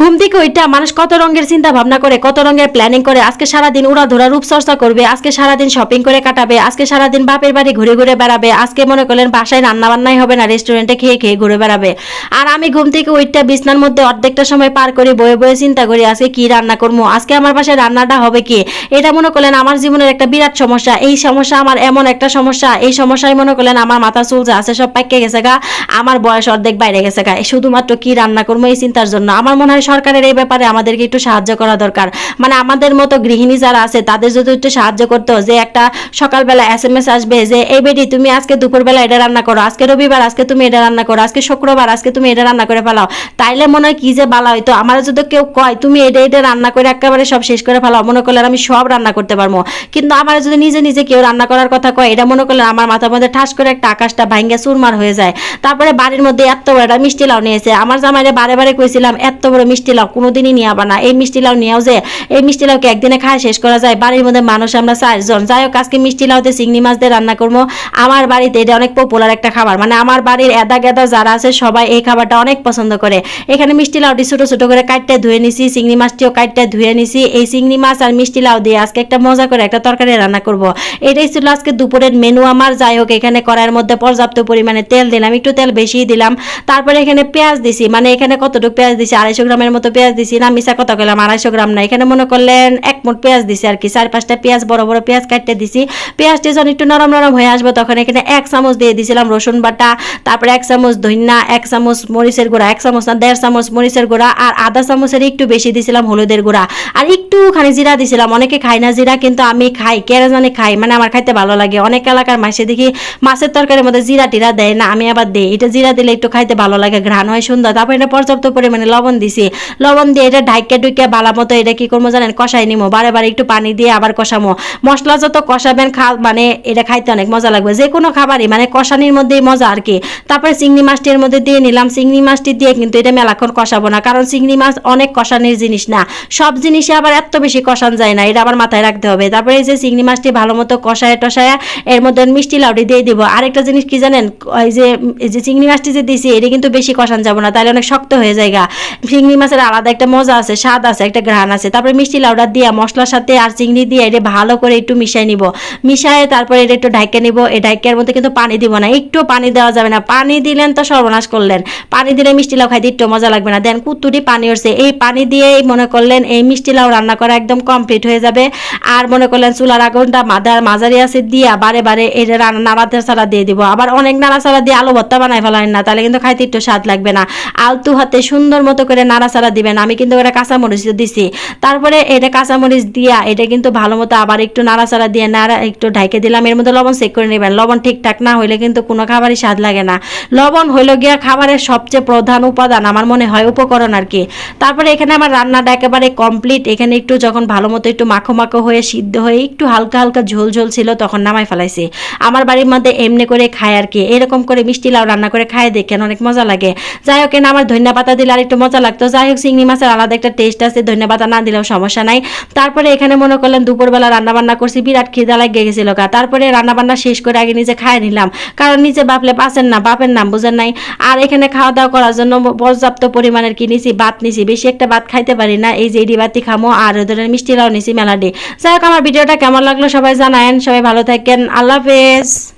ঘুম থেকে ওইটা মানুষ কত রঙের চিন্তা ভাবনা করে, কত রঙের প্ল্যানিং করে, আজকে সারাদিন উড়া ধরা রূপচর্চা করবে, আজকে সারাদিন শপিং করে কাটাবে, আজকে সারাদিন বাপের বাড়ি ঘুরে ঘুরে বেড়াবে, আজকে মনে করলেন বাসায় রান্না বান্নাই হবে না রেস্টুরেন্টে খেয়ে খেয়ে ঘুরে বেড়াবে। আর আমি ঘুম থেকে ওইটা বিছনার মধ্যে অর্ধেকটা সময় পার করি বয়ে বয়ে চিন্তা করি, আজকে কি রান্না করব, আজকে আমার বাসায় রান্নাটা হবে কি? এটা মনে করলেন আমার জীবনের একটা বিরাট সমস্যা, এই সমস্যা আমার এমন একটা সমস্যা, এই সমস্যায় মনে করলেন আমার মাথা চুল যা আছে সব পাইকে গেছে গা, আমার বয়স অর্ধেক বাইরে গেছে গা শুধুমাত্র কি রান্না করব এই চিন্তার জন্য, আমার মনে হয় সরকারের এই ব্যাপারে আমাদেরকে একটু সাহায্য করা দরকার। মানে আমাদের মতো গৃহিণী যারা আছে, তাদের যদি একটু সাহায্য করতো যে একটা সকালবেলা এস এম এস আসবে যে, এই বেটি, তুমি আজকে দুপুরবেলা এটা রান্না করো, আজকে রবিবার আজকে তুমি এটা রান্না করো, আজকে শুক্রবার আজকে তুমি এটা রান্না করে ফেলাও। তাইলে মনে হয় কি যে বালা হইতো। আমার যদি কেউ কয়, তুমি এটা এটা রান্না করে একেবারে সব শেষ করে ফেলাও, মনে করলে আমি সব রান্না করতে পারব। কিন্তু আমার যদি নিজে নিজে কেউ রান্না করার কথা কয়, এটা মনে করলে আমার মাথার মধ্যে ঠাস করে একটা আকাশটা ভাঙ্গে চুরমার হয়ে যায়। তারপরে বাড়ির মধ্যে এত বড় একটা মিষ্টি লাউ নিয়েছে আমার জামাইরে বারে বারে কইছিলাম, এত বড় মিষ্টি লাউ কোনোদিনই নিয়ে আবা না। এই মিষ্টি লাউ নিয়েও যে, এই মিষ্টি লাউকে একদিনে খায়? শেষ করা যায়। বাড়ির মধ্যে মানুষ আমরা চারজন। যাই হোক আজকে মিষ্টি লাউতে চিংড়ি মাছ দিয়ে রান্না করব। আমার বাড়িতে এটা অনেক পপুলার একটা খাবার। মানে আমার বাড়ির এদা গেদা যারা আছে, সবাই এই খাবারটা অনেক পছন্দ করে। এখানে মিষ্টি লাউটি ছোট ছোট করে কাটতে ধুয়ে নিছি, চিংড়ি মাছটিও কাটতে ধুয়ে নিছি। এই চিংড়ি মাছ আর মিষ্টি লাউ দিয়ে আজকে একটা মজা করে একটা তরকারি রান্না করব। এটাই ছিল আজকে দুপুরের মেনু আমার। যাই হোক এখানে কড়াইয়ের মধ্যে পর্যাপ্ত পরিমাণে তেল দিলাম। একটু তেল বেশি দিলাম। তারপরে এখানে পেঁয়াজ দিছি। মানে এখানে কতটুকু পেঁয়াজ দিছি? আড়াইশো গ্রামের মতো পেঁয়াজ দিছি, না মিশা কত গেলাম আড়াইশো গ্রাম না। এখানে মনে করলেন এক মুঠ পেঁয়াজ দিছি আর কি, চার পাঁচটা পেঁয়াজ, বড় বড় পেঁয়াজ কাটতে দিছি। পেঁয়াজটি যখন একটু নরম নরম হয়ে আসবে, তখন এখানে এক চামচ দিয়ে দিছিলাম রসুন বাটা, তারপরে এক চামচ ধন্যা এক চামচ মরিচের গুঁড়া, এক চামচ না, দেড় চামচ মরিচের গুঁড়া, আর আধা চামচের একটু বেশি দিছিলাম হলুদের গুঁড়া। আর একটুখানি জিরা দিছিলাম, অনেকে খায় না জিরা, কিন্তু আমি খাই কেরা জানি খাই মানে আমার খাইতে ভালো লাগে। অনেক এলাকার মাসে দেখি মাছের তরকারির মধ্যে জিরা টিরা দেয়, না আমি আবার দেই। এটা জিরা দিলে একটু খাইতে ভালো লাগে, ঘ্রাণ হয় সুন্দর। তারপর এটা পর্যাপ্ত পরিমাণে লবণ দিছি। লবণ দিয়ে এটা ঢাইকে ডুইকে বালা মতো এটা কি করব জানেন? কষাই নিমো। বারে বারে একটু পানি দিয়ে আবার কষামো। মশলা যত কষাবেন খা মানে এটা খাইতে অনেক মজা লাগবে। যে কোনো খাবারই মানে কষানির মধ্যেই মজা আর কি। তারপরে চিংড়ি মাছটি এর মধ্যে দিয়ে নিলাম। চিংড়ি মাছটি দিয়ে কিন্তু এটা মেলাক্ষণ কষাবো না। কারণ চিংড়ি মাছ অনেক কষানির জিনিস না। সব জিনিসে আবার এত বেশি কষান যায় না। এটা আবার মাথায় রাখতে হবে। তারপরে এই যে চিংড়ি মাছটি ভালো মতো কষায় টসায় এর মধ্যে মিষ্টি লাউডি দিয়ে দিব। আরেকটা জিনিস কি জানেন? এই যে এই যে চিংড়ি মাছটি যে দিছি, এটা কিন্তু বেশি কষান যাব না। তাহলে অনেক শক্ত হয়ে যায় গা। চিংড়ি মাছের আলাদা একটা মজা আছে, স্বাদ আছে, একটা ঘ্রাণ আছে। তারপরে মিষ্টি লাউডা দিয়ে, মশলার সাথে আর চিংড়ি দিয়ে এটা ভালো করে একটু মিশাই নিব। মিশায় তারপরে এটা একটু ঢাইকে নিব। এই ঢাইকের মধ্যে কিন্তু পানি দিব না, একটু পানি দেওয়া যাবে না। পানি দিলেন তো সর্বনাশ করলেন। পানি দিলে মিষ্টি লাউ খাইতে একটু মজা লাগবে না। দেন কুতুরি পানি উঠছে। এই পানি দিয়েই মনে করলেন এই মিষ্টি লাউ রান্না করা একদম কমপ্লিট হয়ে যাবে। আর মনে করলেন চুলার আগুনটা মাদার মাঝারি আছে দিয়া বারে বারে রান্না নাড়াতে ছাড়া দিয়ে দিব। আবার অনেক নাড়াচাড়া দিয়ে আলু ভর্তা বানাই ফেলেন না, তাহলে কিন্তু খাইতে একটু স্বাদ লাগবে না। আলতু হাতে সুন্দর মতো করে নাড়াচাড়া দিবেন। আমি কিন্তু এটা কাঁচামরিচ দিছি। তারপরে এটা কাঁচামরিচ দিয়া এটা কিন্তু ভালো মতো আবার একটু নাড়াচাড়া দিয়ে নাড়া একটু ঢাইকে দিলাম। এর মধ্যে লবণ চেক করে নেবেন। লবণ ঠিকঠাক না হইলে কিন্তু কোনো খাবারই স্বাদ লাগে না। লবণ হইল গিয়া খাবারের সবচেয়ে প্রধান উপাদান আমার মনে হয় উপকরণ আর কি। তারপরে এখানে আমার রান্নাটা একেবারে কমপ্লিট এখানে একটু যখন ভালো মতো একটু মাখো মাখো হয়ে সিদ্ধ হয়ে একটু হালকা হালকা ঝোল ঝোল ছিল তখন নামাই ফেলাইছি। আমার বাড়ির মধ্যে এমনি করে খায় আর কি। এরকম করে মিষ্টি লাউ রান্না করে খায় দেখেন অনেক মজা লাগে। যাই হোক এখানে আমার ধনিয়া পাতা দিলে আর একটু মজা লাগতো। যাই হোক, চিংড়ি মাছের আলাদা একটা টেস্ট আছে ধনিয়া পাতা না দিলেও সমস্যা নাই। তারপরে এখানে মনে করলেন দুপুরবেলা রান্না বান্না করছি, বিরাট খিদা লাগিয়ে গেছিল গা। তারপরে রান্না বান্না শেষ করে আগে নিজে খায় নিলাম। কারণ নিজে বাপলে পাচ্ছেন না, বাপের নাম বুঝেন নাই। আর এখানে খাওয়া দাওয়া করার জন্য পর্যাপ্ত পরিমাণের কি নিছি? ভাত নিছি। বেশি একটা ভাত খাইতে পারি না। এই যে এডি বাতি খামো আর ওদের মিষ্টি লাউ নিছি মেলাডি। যাই হোক, আমার ভিডিওটা কেমন লাগল সবাই জানায়েন। সবাই ভালো থাকেন। আল্লাহ হাফেজ।